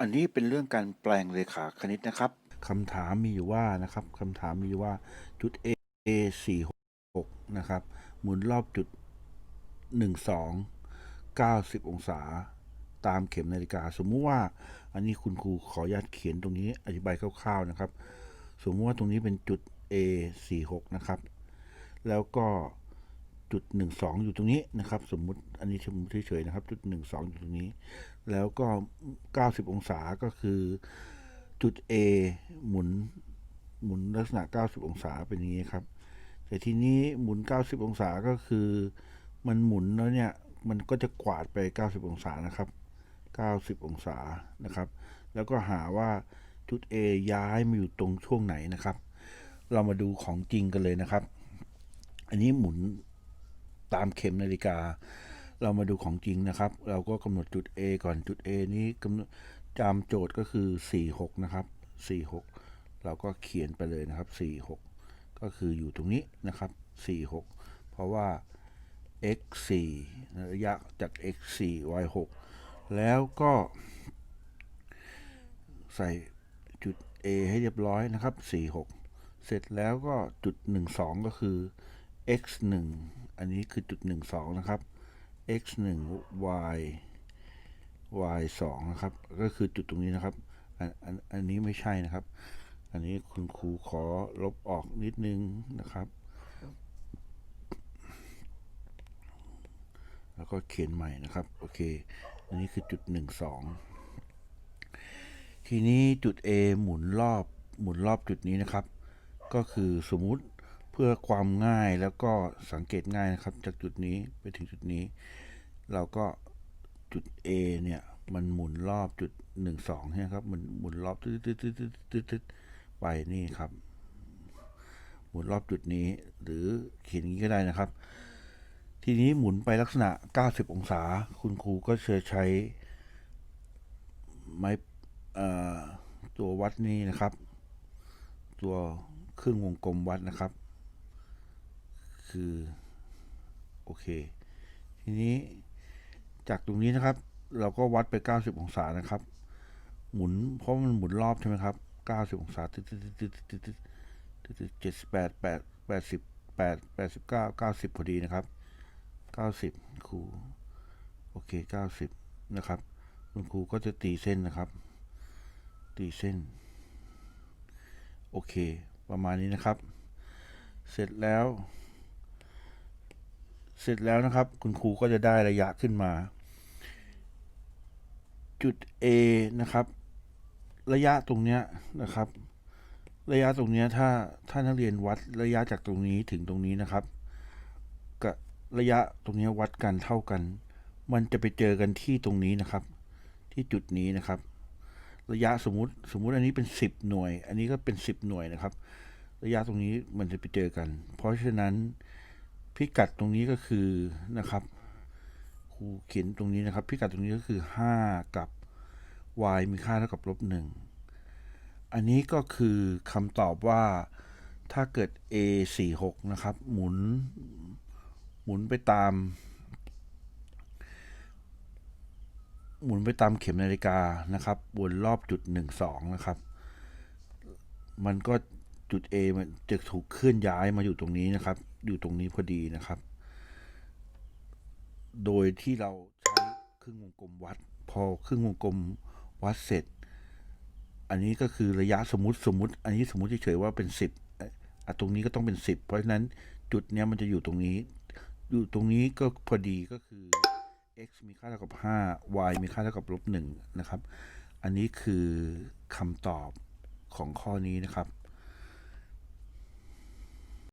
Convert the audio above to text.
อันนี้เป็นเรื่องการแปลงเรขาคณิตนะครับคำถามมีอยู่ว่านะครับคำถามมีอยู่ว่าจุด A A 4 6นะครับ หมุนรอบจุด 1 2 90 องศา ตามเข็มนาฬิกา สมมุติว่า อันนี้คุณครูขออนุญาตเขียนตรงนี้อธิบายคร่าวๆนะครับ สมมุติว่าตรงนี้เป็นจุด A 4 6นะครับ แล้วก็ จุดหนึ่งสองอยู่ตรงนี้นะครับ สมมุติอันนี้เฉยๆนะครับ จุดหนึ่งสองอยู่ตรงนี้ แล้วก็เก้าสิบองศาก็คือจุด A หมุนหมุนลักษณะ 90 องศาเป็นอย่างนี้ครับ แต่ทีนี้หมุน 90 องศาก็คือ มันหมุนแล้วเนี่ย มันก็จะกวาดไป 90 องศานะครับ 90 องศานะครับ แล้วก็หาว่าจุด A ย้ายมาอยู่ตรงช่วงไหนนะครับ เรามาดูของจริงกันเลยนะครับ อันนี้หมุน ตามเข็มนาฬิกา เรามาดูของจริงนะครับ เราก็กำหนดจุด A ก่อนจุด A นี้กำหนดจำโจทย์ก็คือ 46 นะครับ 46 เราก็เขียนไปเลยนะครับ 46 ก็คืออยู่ตรงนี้นะครับ 46 เพราะว่า x 4ระยะจาก x 4 y 6แล้วก็ใส่จุด A ให้เรียบร้อยนะครับ 46 เสร็จแล้วก็จุด 12 ก็คือ x 1อันนี้คือจุด12นะครับ x 1 y y 2นะครับ ก็คือจุดตรงนี้นะครับ อันอันอันนี้ไม่ใช่นะครับ อันนี้คุณครูขอลบออกนิดนึงนะครับ แล้วก็เขียนใหม่นะครับ โอเค อันนี้คือจุด 12 ทีนี้จุด A หมุนรอบหมุนรอบจุดนี้นะครับ ก็คือสมมุติ พื่อความง่ายแล้วก็สังเกตง่ายนะครับ จากจุดนี้ไปถึงจุดนี้ เราก็จุด A เนี่ย มันหมุนรอบจุด 1 2ใช่ไหมครับมันหมุนรอบตึ๊ดตึ๊ดตึ๊ดตึ๊ดตึ๊ดตึ๊ดไปนี่ครับ หมุนรอบจุดนี้ หรือเขียนอย่างนี้ก็ได้นะครับ ทีนี้หมุนไปลักษณะ 90 องศา คุณครูก็จะใช้ไม้ตัววัดนี้นะครับ ตัวครึ่งวงกลมวัดนะครับ คือ โอเค ทีนี้จากตรงนี้นะครับ เราก็วัดไป 90 องศานะครับ หมุนเพราะมันหมุนรอบใช่ไหมครับ 90 องศาตึ๊ดตึ๊ดตึ๊ดตึ๊ดตึ๊ดตึ๊ดตึ๊ดเจ็ดสิบแปดแปดแปดสิบแปดแปดสิบเก้าเก้าสิบพอดีนะครับ90ครูโอเค90นะครับ คุณครูก็จะตีเส้นนะครับ ตีเส้น โอเค ประมาณนี้นะครับ เสร็จแล้ว เสร็จแล้วนะครับ คุณครูก็จะได้ระยะขึ้นมา จุด A นะครับ ระยะตรงเนี้ยนะครับ ระยะตรงเนี้ยถ้าถ้านักเรียนวัดระยะจากตรงนี้ถึงตรงนี้นะครับกับระยะตรงเนี้ยวัดกันเท่ากัน มันจะไปเจอกันที่ตรงนี้นะครับ ที่จุดนี้นะครับ ระยะสมมติสมมุติอันนี้เป็น 10 หน่วย อันนี้ก็เป็น 10 หน่วยนะครับ ระยะตรงนี้มันจะไปเจอกัน เพราะฉะนั้น พิกัดตรงนี้ก็คือนะครับครูเขียนตรงนี้นะครับ พิกัดตรงนี้ก็คือ 5 กับ y มีค่าเท่ากับลบหนึ่งอันนี้ก็คือคำตอบว่าถ้าเกิด a 4 6นะครับ หมุน หมุนไปตาม หมุนไปตามเข็มนาฬิกานะครับวนรอบจุด 1 2 นะครับ มันก็จุด A มันจะถูกเคลื่อนย้ายมาอยู่ตรงนี้นะครับ อยู่ตรงนี้พอดีนะครับ โดยที่เราใช้ครึ่งวงกลมวัด พอครึ่งวงกลมวัดเสร็จ อันนี้ก็คือระยะสมมติสมมติ อันนี้สมมติเฉยๆว่าเป็น10อะอะตรงนี้ก็ต้องเป็น10เพราะฉะนั้นจุดเนี้ยมันจะอยู่ตรงนี้ อยู่ตรงนี้ก็พอดีก็คือ x มีค่าเท่ากับ 5 y มีค่าเท่ากับลบ1นะครับ อันนี้คือคำตอบของข้อนี้นะครับ